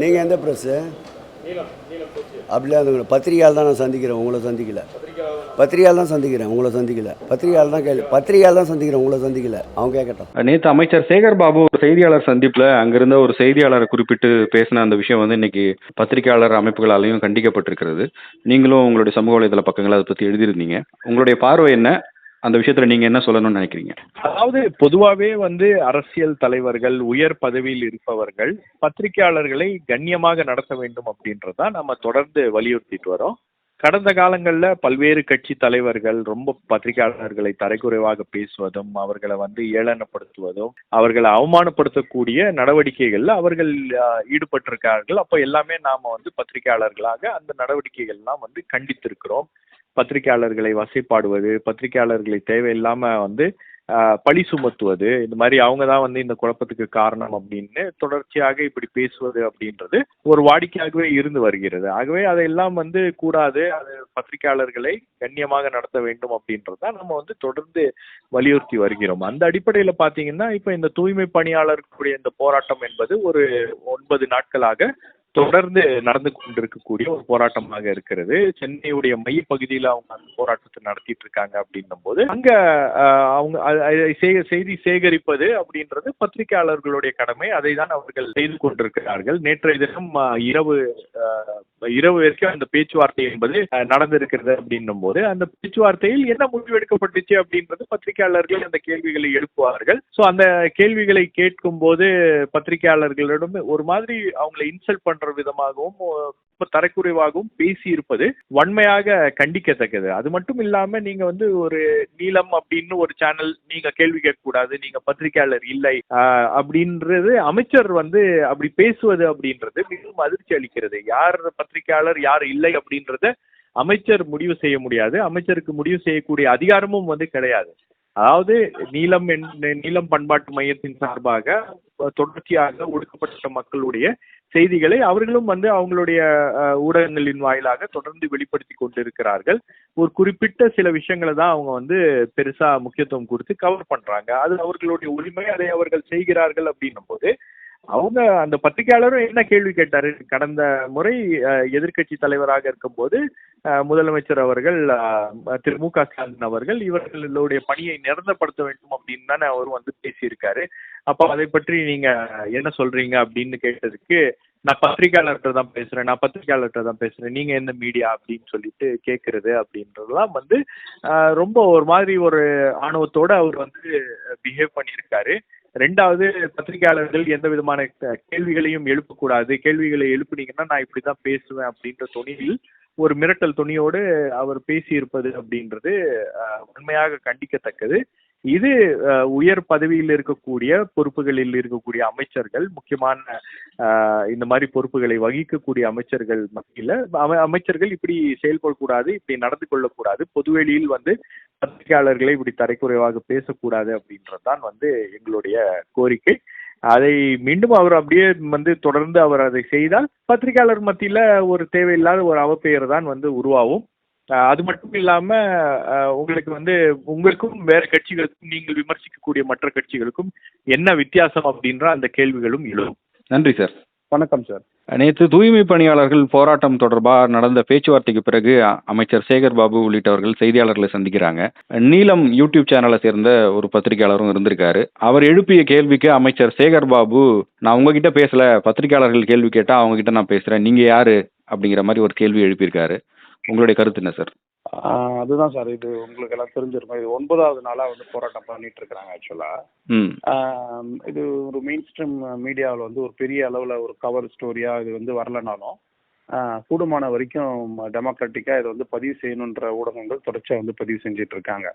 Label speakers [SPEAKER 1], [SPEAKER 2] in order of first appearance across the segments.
[SPEAKER 1] நீங்கள் எந்த ப்ரெஸ்ஸு அப்படிலாம் அந்த பத்திரிகையால் தான் நான் சந்திக்கிறேன் உங்களை சந்திக்கல. பத்திரிகையால் தான் சந்திக்கிறேன் உங்களை சந்திக்கல. பத்திரிகையால் தான் கேள்வி பத்திரிகையால் தான் சந்திக்கிறேன் உங்களை சந்திக்கல. அவங்க கேட்கட்டும்
[SPEAKER 2] நேற்று அமைச்சர் சேகர் பாபு ஒரு செய்தியாளர் சந்திப்பில் அங்கிருந்த ஒரு செய்தியாளரை குறிப்பிட்டு பேசின அந்த விஷயம் வந்து இன்னைக்கு பத்திரிகையாளர் அமைப்புகளாலையும் கண்டிக்கப்பட்டிருக்கிறது. நீங்களும் உங்களுடைய சமூக வலைதள பக்கங்களை அதை பற்றி எழுதியிருந்தீங்க. உங்களுடைய பார்வை என்ன? அந்த விஷயத்தில் நீங்கள் என்ன சொல்லணும்னு நினைக்கிறீங்க?
[SPEAKER 3] அதாவது பொதுவாகவே வந்து அரசியல் தலைவர்கள் உயர் பதவியில் இருப்பவர்கள் பத்திரிகையாளர்களை கண்ணியமாக நடத்த வேண்டும் அப்படின்றத நம்ம தொடர்ந்து வலியுறுத்திட்டு வரோம். கடந்த காலங்களில் பல்வேறு கட்சி தலைவர்கள் ரொம்ப பத்திரிகையாளர்களை தரைக்குறைவாக பேசுவதும் அவர்களை வந்து ஏளனப்படுத்துவதும் அவர்களை அவமானப்படுத்தக்கூடிய நடவடிக்கைகளில் அவர்கள் ஈடுபட்டிருக்கிறார்கள். ஈடுபட்டிருக்கார்கள் அப்போ எல்லாமே நாம் வந்து பத்திரிகையாளர்களாக அந்த நடவடிக்கைகள்லாம் வந்து கண்டித்திருக்கிறோம். பத்திரிகையாளர்களை வசைப்பாடுவது பத்திரிகையாளர்களை தேவையில்லாம வந்து பழி சுமத்துவது இந்த மாதிரி அவங்க தான் வந்து இந்த குழப்பத்துக்கு காரணம் அப்படின்னு தொடர்ச்சியாக இப்படி பேசுவது அப்படின்றது ஒரு வாடிக்கையாகவே இருந்து வருகிறது. ஆகவே அதையெல்லாம் வந்து கூடாது. அது பத்திரிகையாளர்களை கண்ணியமாக நடத்த வேண்டும் அப்படின்றத நம்ம வந்து தொடர்ந்து வலியுறுத்தி வருகிறோம். அந்த அடிப்படையில் பார்த்தீங்கன்னா இப்போ இந்த தூய்மை பணியாளர்களுடைய இந்த போராட்டம் என்பது ஒரு ஒன்பது நாட்களாக தொடர்ந்து நடந்து கொண்டிருக்கக்கூடிய ஒரு போராட்டமாக இருக்கிறது. சென்னையுடைய மையப்பகுதியில் அவங்க அந்த போராட்டத்தை நடத்திட்டு இருக்காங்க அப்படின்னும் போது அங்க அவங்க சே- செய்தி சேகரிப்பது அப்படின்றது பத்திரிகையாளர்களுடைய கடமை. அதை தான் அவர்கள் செய்து கொண்டிருக்கிறார்கள். நேற்றைய தினம் இரவு இரவு வரைக்கும் அந்த பேச்சுவார்த்தை என்பது நடந்திருக்கிறது அப்படின்னும் போது அந்த பேச்சுவார்த்தையில் என்ன முடிவு எடுக்கப்பட்டுச்சு அப்படின்றது பத்திரிகையாளர்கள் அந்த கேள்விகளை எழுப்புவார்கள். ஸோ அந்த கேள்விகளை கேட்கும் போது பத்திரிகையாளர்களிடம் ஒரு மாதிரி அவங்களை இன்சல்ட் பண்ற விதமாகவும் தரக்குறைவாகவும் பேசி இருப்பது வன்மையாக கண்டிக்கத்தக்கது. அது மட்டும் இல்லாம நீங்க வந்து ஒரு நீலம் அப்படின்னு ஒரு சேனல் நீங்க கேள்வி கேட்கக்கூடாது நீங்க பத்திரிகையாளர் இல்லை அப்படின்றது அமைச்சர் வந்து அப்படி பேசுவது அப்படின்றது மிகவும் அதிர்ச்சி அளிக்கிறது. யார் பத்திரிகையாளர் யார் இல்லை அப்படின்றத அமைச்சர் முடிவு செய்ய முடியாது. அமைச்சருக்கு முடிவு செய்யக்கூடிய அதிகாரமும் வந்து கிடையாது. அதாவது நீலம் என்- நீலம் பண்பாட்டு மையத்தின் சார்பாக தொடர்ச்சியாக ஒடுக்கப்பட்ட மக்களுடைய செய்திகளை அவர்களும் வந்து அவங்களுடைய ஊடகங்களின் வாயிலாக தொடர்ந்து வெளிப்படுத்தி கொண்டிருக்கிறார்கள். ஒரு குறிப்பிட்ட சில விஷயங்களை தான் அவங்க வந்து பெருசா முக்கியத்துவம் கொடுத்து கவர் பண்றாங்க. அது அவர்களுடைய உரிமை அதை அவர்கள் செய்கிறார்கள் அப்படின்னும் போது அவங்க அந்த பத்திரிகையாளரும் என்ன கேள்வி கேட்டாரு? கடந்த முறை எதிர்கட்சி எதிர்க்கட்சி தலைவராக இருக்கும்போது முதலமைச்சர் அவர்கள் திரு மு க ஸ்டாலின் அவர்கள் இவர்களுடைய பணியை நிரந்தரப்படுத்த வேண்டும் அப்படின்னு தானே அவர் வந்து பேசியிருக்காரு. அப்போ அதை பற்றி நீங்க என்ன சொல்றீங்க அப்படின்னு கேட்டதுக்கு நான் பத்திரிகையாளர்கிட்ட தான் பேசுறேன் நான் பத்திரிகையாளர்கிட்ட தான் பேசுறேன். நீங்க என்ன மீடியா அப்படின்னு சொல்லிட்டு கேட்கறது அப்படின்றதுலாம் வந்து ரொம்ப ஒரு மாதிரி ஒரு ஆணவத்தோட அவர் வந்து பிஹேவ் பண்ணியிருக்காரு. ரெண்டாவது பத்திரிகையாளர்கள் எந்த விதமான கேள்விகளையும் எழுப்பக்கூடாது. கேள்விகளை எழுப்புனீங்கன்னா நான் இப்படி தான் பேசுவேன் அப்படின்ற துணியில் ஒரு மிரட்டல் துணியோடு அவர் பேசியிருப்பது அப்படின்றது உண்மையாக கண்டிக்கத்தக்கது. இது உயர் பதவியில் இருக்கக்கூடிய பொறுப்புகளில் இருக்கக்கூடிய அமைச்சர்கள் முக்கியமான இந்த மாதிரி பொறுப்புகளை வகிக்கக்கூடிய அமைச்சர்கள் மத்தியில் அமைச்சர்கள் இப்படி செயல்படக்கூடாது இப்படி நடந்து கொள்ளக்கூடாது பொதுவெளியில் வந்து பத்திரிகையாளர்களை இப்படி தரைக்குறைவாக பேசக்கூடாது அப்படின்றதுதான் வந்து எங்களுடைய கோரிக்கை. அதை மீண்டும் அவர் அப்படியே வந்து தொடர்ந்து அவர் அதை செய்தால் பத்திரிகையாளர் மத்தியில ஒரு தேவையில்லாத ஒரு அவப்பெயர் தான் வந்து உருவாகும். அது மட்டும் இல்லாம அஹ் உங்களுக்கு வந்து உங்களுக்கும் வேற கட்சிகளுக்கும் நீங்கள் விமர்சிக்கக்கூடிய மற்ற கட்சிகளுக்கும் என்ன வித்தியாசம் அப்படின்ற அந்த கேள்விகளும் எழும்.
[SPEAKER 2] நன்றி சார்.
[SPEAKER 4] வணக்கம் சார்.
[SPEAKER 2] நேற்று தூய்மை பணியாளர்கள் போராட்டம் தொடர்பாக நடந்த பேச்சுவார்த்தைக்கு பிறகு அமைச்சர் சேகர் பாபு உள்ளிட்டவர்கள் செய்தியாளர்களை சந்திக்கிறாங்க. நீலம் யூடியூப் சேனலை சேர்ந்த ஒரு பத்திரிகையாளரும் இருந்திருக்காரு. அவர் எழுப்பிய கேள்விக்கு அமைச்சர் சேகர் பாபு நான் உங்ககிட்ட பேசல பத்திரிகையாளர்கள் கேள்வி கேட்டா அவங்க கிட்ட நான் பேசுறேன். நீங்க யாரு? அப்படிங்கிற மாதிரி ஒரு கேள்வி எழுப்பியிருக்காரு. உங்களுடைய கருத்து என்ன சார்
[SPEAKER 4] அதுதான் சார் இது உங்களுக்கு எல்லாம் தெரிஞ்சிருக்கும். இது ஒன்பதாவது நாளாக வந்து போராட்டம் பண்ணிட்டு இருக்கிறாங்க ஆக்சுவலாக இது ஒரு மெயின் ஸ்ட்ரீம் மீடியாவில் வந்து ஒரு பெரிய அளவில் ஒரு கவர் ஸ்டோரியாக இது வந்து வரலனாலும் கூடுமான வரைக்கும் டெமோக்ராட்டிக்காக இதை வந்து பதிவு செய்யணுன்ற ஊடகங்கள் தொடர்ச்சியாக வந்து பதிவு செஞ்சுட்டு இருக்காங்க.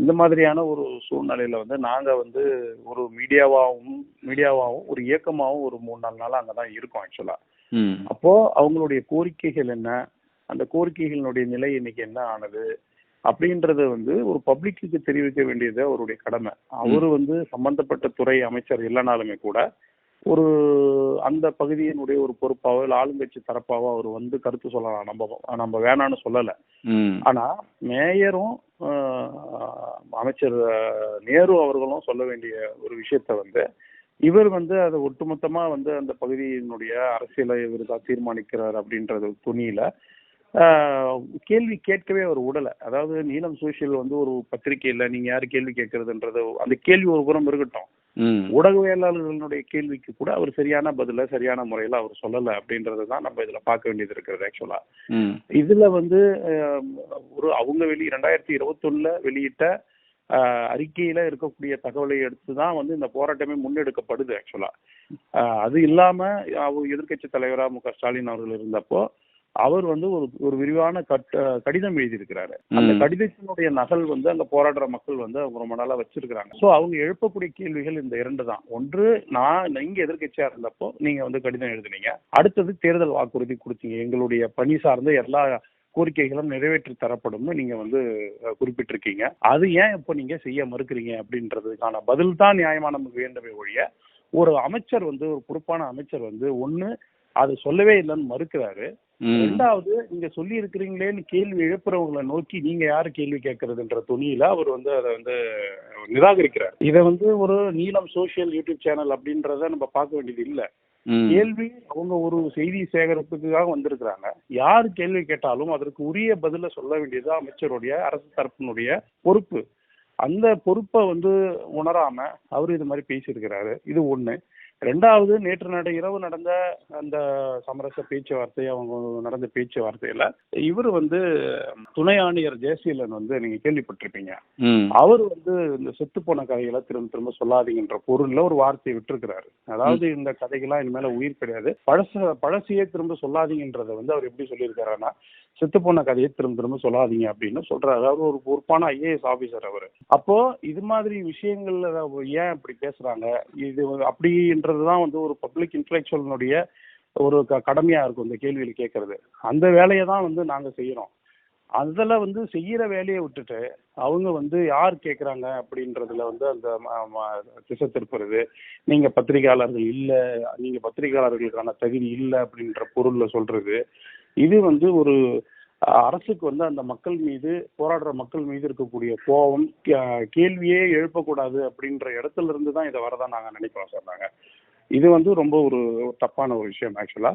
[SPEAKER 4] இந்த மாதிரியான ஒரு சூழ்நிலையில் வந்து நாங்கள் வந்து ஒரு மீடியாவாகவும் மீடியாவாகவும் ஒரு இயக்கமாகவும் ஒரு மூணு நாலு நாளாக அங்கே தான் இருக்கோம் ஆக்சுவலாக அப்போ அவங்களுடைய கோரிக்கைகள் என்ன? அந்த கோரிக்கைகளினுடைய நிலை இன்னைக்கு என்ன ஆனது அப்படின்றத வந்து ஒரு பப்ளிக்கு தெரிவிக்க வேண்டியது அவருடைய கடமை. அவரு வந்து சம்பந்தப்பட்ட துறை அமைச்சர் இல்லைனாலுமே கூட ஒரு அந்த பகுதியினுடைய ஒரு பொறுப்பாவோ இல்லை ஆளுங்கட்சி தரப்பாவோ அவர் வந்து கருத்து சொல்லலாம். நம்ம நம்ம வேணான்னு சொல்லலை. ஆனா மேயரும் அமைச்சர் நேரு அவர்களும் சொல்ல வேண்டிய ஒரு விஷயத்த வந்து இவர் வந்து அதை ஒட்டுமொத்தமா வந்து அந்த பகுதியினுடைய அரசியலை இவர் தான் தீர்மானிக்கிறார் அப்படின்றது துணியில கேள்வி கேட்கவே அவர் உடலை. அதாவது நீலம் சோஷியல் வந்து ஒரு பத்திரிகையில் நீங்க யாரு கேள்வி கேட்கறதுன்றது அந்த கேள்வி ஒரு புறம் இருக்கட்டும். ஊடகவியலாளர்களுடைய கேள்விக்கு கூட அவர் சரியான பதில சரியான முறையில் அவர் சொல்லலை அப்படின்றது தான் நம்ம இதில் பார்க்க வேண்டியது இருக்கிறது ஆக்சுவலா இதுல வந்து ஒரு அவங்க வெளி ரெண்டாயிரத்தி இருபத்தொன்னுல வெளியிட்ட அறிக்கையில இருக்கக்கூடிய தகவலை எடுத்து தான் வந்து இந்த போராட்டமே முன்னெடுக்கப்படுது ஆக்சுவலா அது இல்லாம அவர் எதிர்க்கட்சி தலைவரா மு க ஸ்டாலின் அவர்கள் இருந்தப்போ அவர் வந்து ஒரு ஒரு விரிவான கட் கடிதம் எழுதியிருக்கிறாரு. அந்த. கடிதத்தினுடைய நகல் வந்து அங்க போராடுற மக்கள் வந்து அவங்க ரொம்ப நாளா வச்சிருக்கிறாங்க. சோ அவங்க எழுப்பக்கூடிய கேள்விகள் இந்த இரண்டு தான். ஒன்று நான் இங்க எதிர்க்கட்சியா இருந்தப்போ நீங்க வந்து கடிதம் எழுதுனீங்க. அடுத்தது தேர்தல் வாக்குறுதி கொடுத்தீங்க. எங்களுடைய பணி சார்ந்த எல்லா கோரிக்கைகளும் நிறைவேற்றி தரப்படும்னு நீங்க வந்து குறிப்பிட்டிருக்கீங்க. அது ஏன் இப்போ நீங்க செய்ய மறுக்கிறீங்க அப்படின்றதுக்கான பதில் தான் நியாயமா நமக்கு வேண்டவே ஒழிய ஒரு அமைச்சர் வந்து ஒரு பொறுப்பான அமைச்சர் வந்து ஒண்ணு அது சொல்லவே இல்லைன்னு மறுக்கிறாரு. ரெண்டாவது நீங்க சொல்லி இருக்கிறீங்களேன்னு கேள்வி எழுப்புறவங்களை நோக்கி நீங்க யாரு கேள்வி கேட்கறதுன்ற துணியில அவர் வந்து அதை வந்து நிராகரிக்கிறார். இதை வந்து ஒரு நீலம் சோஷியல் யூடியூப் சேனல் அப்படின்றத நம்ம பார்க்க வேண்டியது இல்ல. கேள்வி அவங்க ஒரு செய்தி சேகரிப்புக்காக வந்திருக்கிறாங்க. யார் கேள்வி கேட்டாலும் அதற்கு உரிய பதில சொல்ல வேண்டியது அமைச்சருடைய அரசு தரப்பினுடைய பொறுப்பு. அந்த பொறுப்பை வந்து உணராம அவர் இது மாதிரி பேசியிருக்கிறாரு. இது ஒண்ணு. ரெண்டாவது நேற்று நட இரவு நடந்த அந்த சமரச பேச்சுவார்த்தை அவங்க நடந்த பேச்சுவார்த்தையில இவர் வந்து துணை ஆணையர் ஜெயசீலன் வந்து நீங்க கேள்விப்பட்டிருப்பீங்க. அவர் வந்து இந்த செத்து போன கதைகளை திரும்ப திரும்ப சொல்லாதீங்கன்ற பொருள்ல ஒரு வார்த்தையை விட்டுருக்கிறாரு. அதாவது இந்த கதைகள்லாம் இனிமேல உயிர் கிடையாது. பழச பழசையே திரும்ப சொல்லாதீங்கன்றதை வந்து அவர் எப்படி சொல்லியிருக்காருன்னா செத்து போன கதையை திரும்ப திரும்ப சொல்லாதீங்க அப்படின்னு சொல்றாரு. அவர் ஒரு பொறுப்பான ஐஏஎஸ் ஆபீசர் அவர். அப்போ இது மாதிரி விஷயங்கள்ல ஏன் இப்படி பேசுறாங்க? இது அப்படின்றதுதான் வந்து ஒரு பப்ளிக் இன்டலெக்சுவலினுடைய ஒரு க- கடமையா இருக்கும் இந்த கேள்வியில் கேட்கறது. அந்த வேலையை தான் வந்து நாங்க செய்யறோம். அதுல வந்து செய்யற வேலையை விட்டுட்டு அவங்க வந்து யார் கேட்குறாங்க அப்படின்றதுல வந்து அந்த திசை திருப்புறது. நீங்க பத்திரிகையாளர்கள் இல்ல நீங்க பத்திரிகையாளர்களுக்கான தகுதி இல்லை அப்படின்ற பொருள்ல சொல்றது. இது வந்து ஒரு அரசுக்கு வந்து அந்த மக்கள் மீது போராடுற மக்கள் மீது இருக்கக்கூடிய கோபம் கேள்வியே எழுப்பக்கூடாது அப்படின்ற இடத்துல இருந்து தான் இதை வரதான் நாங்கள் நினைக்கிறோம் சார் நாங்கள் இது வந்து ரொம்ப ஒரு தப்பான ஒரு விஷயம் ஆக்சுவலா.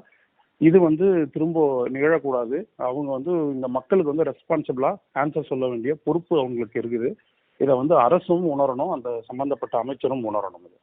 [SPEAKER 4] இது வந்து திரும்ப நிகழக்கூடாது. அவங்க வந்து இந்த மக்களுக்கு வந்து ரெஸ்பான்சிபிளா ஆன்சர் சொல்ல வேண்டிய பொறுப்பு அவங்களுக்கு இருக்குது. இதை வந்து அரசும் உணரணும் அந்த சம்பந்தப்பட்ட அமைச்சரும் உணரணும். இது